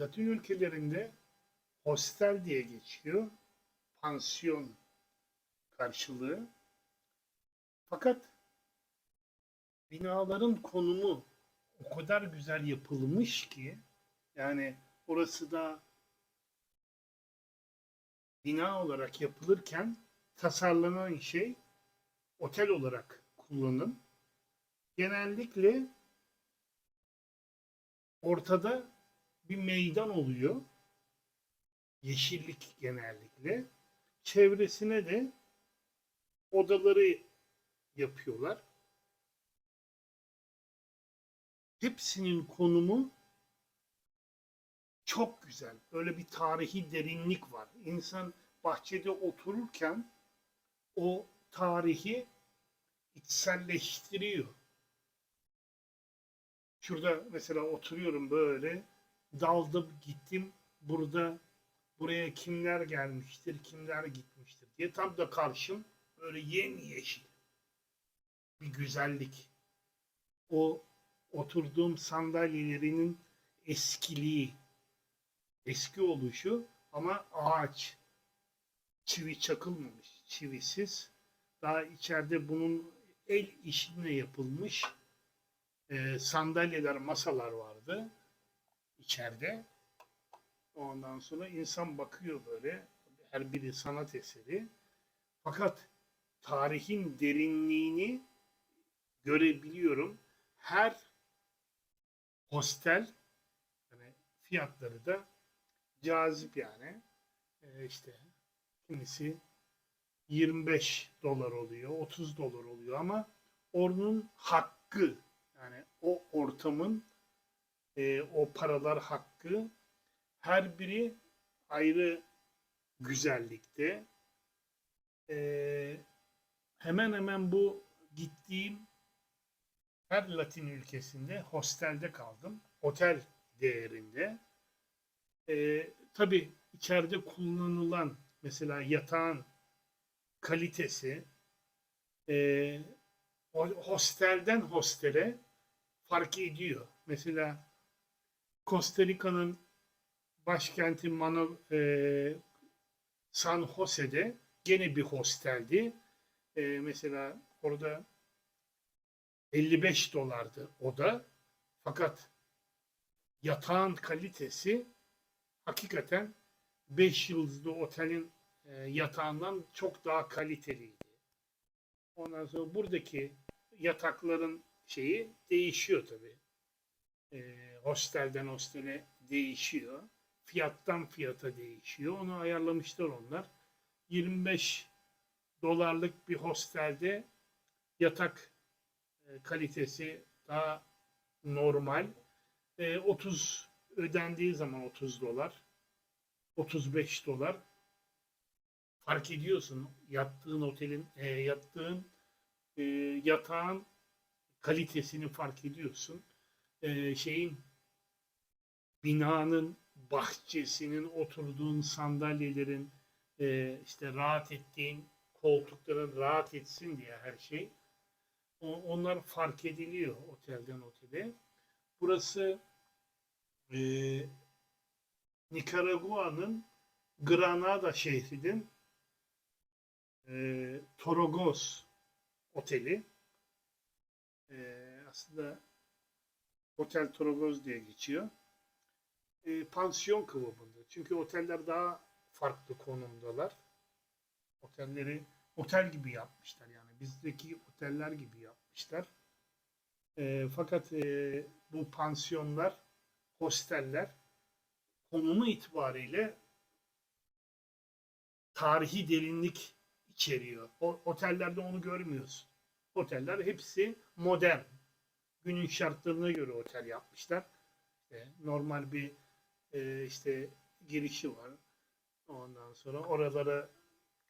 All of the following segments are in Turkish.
Latin ülkelerinde hostel diye geçiyor. Pansiyon karşılığı. Fakat binaların konumu o kadar güzel yapılmış ki yani orası da bina olarak yapılırken tasarlanan şey otel olarak kullanın. Genellikle ortada bir meydan oluyor. Yeşillik genellikle. Çevresine de odaları yapıyorlar. Hepsinin konumu çok güzel. Böyle bir tarihi derinlik var. İnsan bahçede otururken o tarihi içselleştiriyor. Şurada mesela oturuyorum böyle daldım gittim burada buraya kimler gelmiştir kimler gitmiştir diye tam da karşım böyle yemyeşil bir güzellik. O oturduğum sandalyelerinin eskiliği, eski oluşu ama ağaç, çivi çakılmamış, çivisiz. Daha içeride bunun el işine yapılmış e, sandalyeler, masalar vardı içeride. Ondan sonra insan bakıyor böyle, her biri sanat eseri. Fakat tarihin derinliğini görebiliyorum. Her hostel yani fiyatları da cazip yani. Ee, işte kimisi 25 dolar oluyor, 30 dolar oluyor ama onun hakkı yani o ortamın e, o paralar hakkı her biri ayrı güzellikte. Ee, hemen hemen bu gittiğim her Latin ülkesinde hostelde kaldım. Otel değerinde. Ee, tabii içeride kullanılan mesela yatağın kalitesi e, hostelden hostele fark ediyor. Mesela Costa Rica'nın başkenti Mano, e, San Jose'de gene bir hosteldi. E, mesela orada 55 dolardı oda. Fakat yatağın kalitesi hakikaten 5 yıldızlı otelin e, yatağından çok daha kaliteliydi. Ondan sonra buradaki yatakların şeyi değişiyor tabii. E, hostelden hostele değişiyor. Fiyattan fiyata değişiyor. Onu ayarlamışlar onlar. 25 dolarlık bir hostelde yatak e, kalitesi daha normal. E, 30 ödendiği zaman 30 dolar, 35 dolar fark ediyorsun yattığın otelin, e, yattığın e, yatağın kalitesini fark ediyorsun. E, şeyin binanın bahçesinin oturduğun sandalyelerin e, işte rahat ettiğin koltukların rahat etsin diye her şey o- onlar fark ediliyor otelden otele. Burası e, Nikaragua'nın Granada şehrinin e, Torogos oteli. E, aslında Otel Torogos diye geçiyor. E, pansiyon kıvamında. Çünkü oteller daha farklı konumdalar. Otelleri otel gibi yapmışlar yani. Bizdeki oteller gibi yapmışlar. E, fakat e, bu pansiyonlar, hosteller konumu itibariyle tarihi derinlik içeriyor. O, otellerde onu görmüyorsun. Oteller hepsi modern. Günün şartlarına göre otel yapmışlar. İşte normal bir e, işte girişi var. Ondan sonra oralara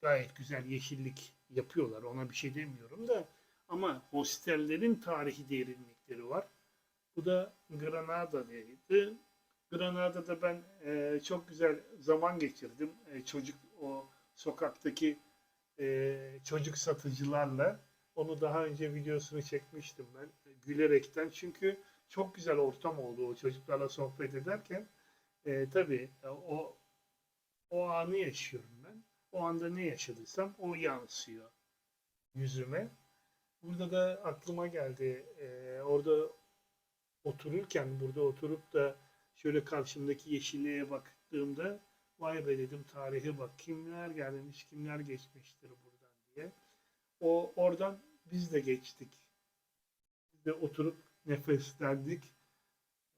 gayet güzel yeşillik yapıyorlar. Ona bir şey demiyorum da ama hostellerin tarihi derinlikleri var. Bu da Granada'daydı. Granada'da ben e, çok güzel zaman geçirdim. E, çocuk o sokaktaki e, çocuk satıcılarla. Onu daha önce videosunu çekmiştim ben gülerekten. Çünkü çok güzel ortam oldu o çocuklarla sohbet ederken. E, tabii e, o o anı yaşıyorum ben. O anda ne yaşadıysam o yansıyor yüzüme. Burada da aklıma geldi. e, orada otururken burada oturup da şöyle karşımdaki yeşilliğe baktığımda vay be dedim tarihe bak kimler gelmiş kimler geçmiştir buradan diye. O oradan biz de geçtik. Biz de oturup nefeslendik.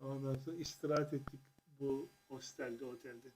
Ondan sonra istirahat ettik bu hostelde, otelde.